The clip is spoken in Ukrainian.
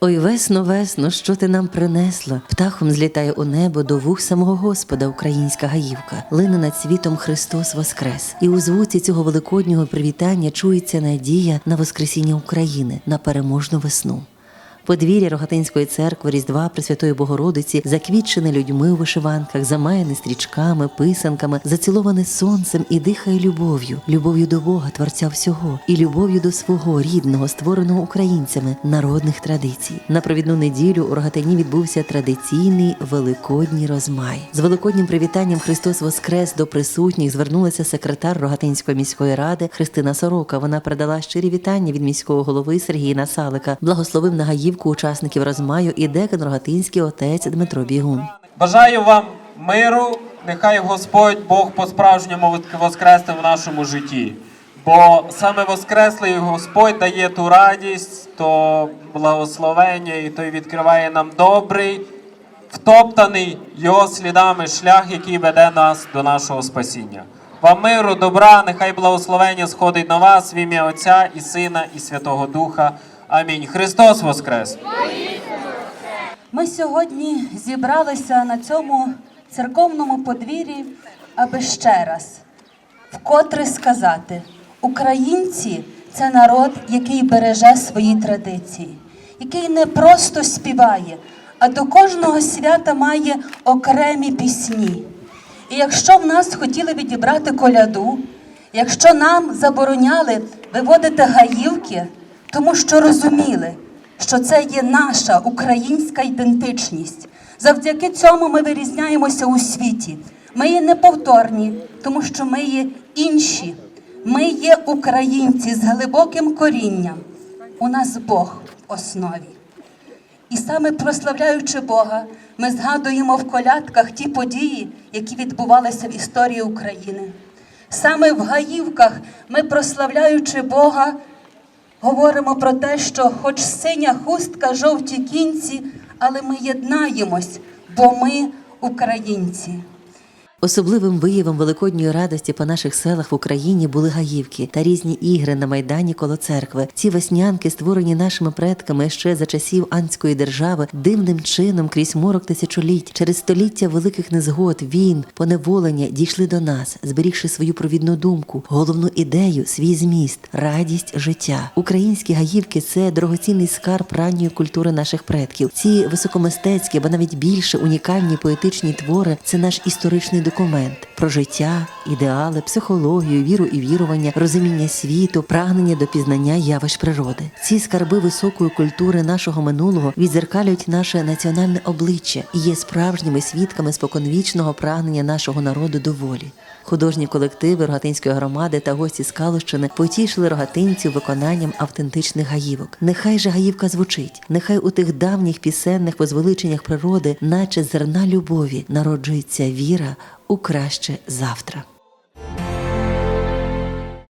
Ой, весно, весно, що ти нам принесла? Птахом злітає у небо до вух самого Господа українська гаївка. Лине над світом Христос Воскрес. І у звуці цього великоднього привітання чується надія на Воскресіння України, на переможну весну. Подвір'я Рогатинської церкви Різдва Пресвятої Богородиці заквітчене людьми у вишиванках, замаяне стрічками, писанками, заціловане сонцем і дихає любов'ю, любов'ю до Бога, Творця всього, і любов'ю до свого рідного, створеного українцями народних традицій. На провідну неділю у Рогатині відбувся традиційний великодній розмай. З великоднім привітанням Христос Воскрес до присутніх звернулася секретар Рогатинської міської ради Христина Сорока. Вона передала щирі вітання від міського голови Сергія Насалика, благословив на гаївку учасників розмаю і декан Рогатинський отець Дмитро Бігун. Бажаю вам миру, нехай Господь Бог по-справжньому воскресне в нашому житті. Бо саме Воскреслий Господь дає ту радість, то благословення, і той відкриває нам добрий, втоптаний його слідами шлях, який веде нас до нашого спасіння. Вам миру, добра, нехай благословення сходить на вас в ім'я Отця і Сина, і Святого Духа. Амінь. Христос Воскрес! Ми сьогодні зібралися на цьому церковному подвір'ї, аби ще раз вкотре сказати: українці це народ, який береже свої традиції, який не просто співає, а до кожного свята має окремі пісні. І якщо в нас хотіли відібрати коляду, якщо нам забороняли виводити гаївки, тому що розуміли, що це є наша українська ідентичність. Завдяки цьому ми вирізняємося у світі. Ми є неповторні, тому що ми є інші. Ми є українці з глибоким корінням. У нас Бог в основі. І саме прославляючи Бога, ми згадуємо в колядках ті події, які відбувалися в історії України. Саме в Гаївках ми, прославляючи Бога, говоримо про те, що хоч синя хустка, жовті кінці, але ми єднаємось, бо ми українці. Особливим виявом великодньої радості по наших селах в Україні були гаївки та різні ігри на майдані коло церкви. Ці веснянки, створені нашими предками ще за часів анської держави, дивним чином крізь морок тисячоліть, через століття великих незгод, війн, поневолення дійшли до нас, зберігши свою провідну думку, головну ідею, свій зміст, радість життя. Українські гаївки це дорогоцінний скарб ранньої культури наших предків. Ці високомистецькі, або навіть більше унікальні поетичні твори це наш історичний документ про життя, ідеали, психологію, віру і вірування, розуміння світу, прагнення до пізнання явищ природи. Ці скарби високої культури нашого минулого відзеркалюють наше національне обличчя і є справжніми свідками споконвічного прагнення нашого народу до волі. Художні колективи Рогатинської громади та гості з Калущини потішили рогатинців виконанням автентичних гаївок. Нехай же гаївка звучить, нехай у тих давніх пісенних возвеличеннях природи, наче зерна любові, народжується віра у краще завтра.